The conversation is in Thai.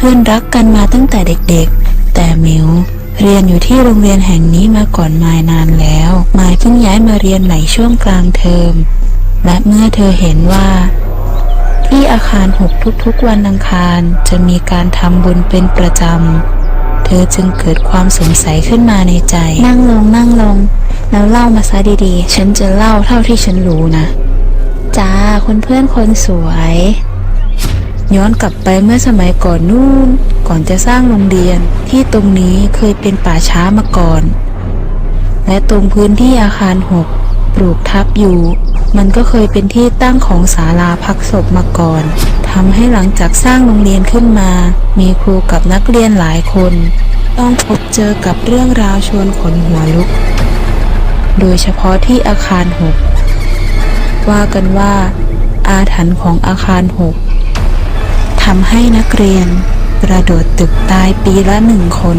เพื่อนรักกันมาตั้งแต่เด็กๆ แต่มิวเรียนอยู่ที่โรงเรียนแห่งนี้มาก่อนมายนานแล้ว มายเพิ่งย้ายมาเรียนใหม่ช่วงกลางเทอม และเมื่อเธอเห็นว่า ที่อาคารหกทุกๆวันอังคารจะมีการทำบุญเป็นประจำ เธอจึงเกิดความสงสัยขึ้นมาในใจ นั่งลงนั่งลง แล้วเล่ามาซะดีๆ ฉันจะเล่าเท่าที่ฉันรู้นะ จ้าคุณเพื่อนคนสวย ย้อนกลับไปเมื่อสมัยก่อนนู่น ก่อนจะสร้างโรงเรียน ที่ตรงนี้เคยเป็นป่าช้ามาก่อน และตรงพื้นที่อาคารหกปลูกทับอยู่ มันก็เคยเป็นที่ตั้งของศาลาพักศพมาก่อนทำให้หลังจากสร้างโรงเรียนขึ้นมา มีครูกับนักเรียนหลายคน ต้องพบเจอกับเรื่องราวชวนขนหัวลุก โดยเฉพาะที่อาคารหกว่ากันว่า อาถรรพ์ของอาคารหก ทำให้นักเรียนกระโดดตึกตายปีละหนึ่งคน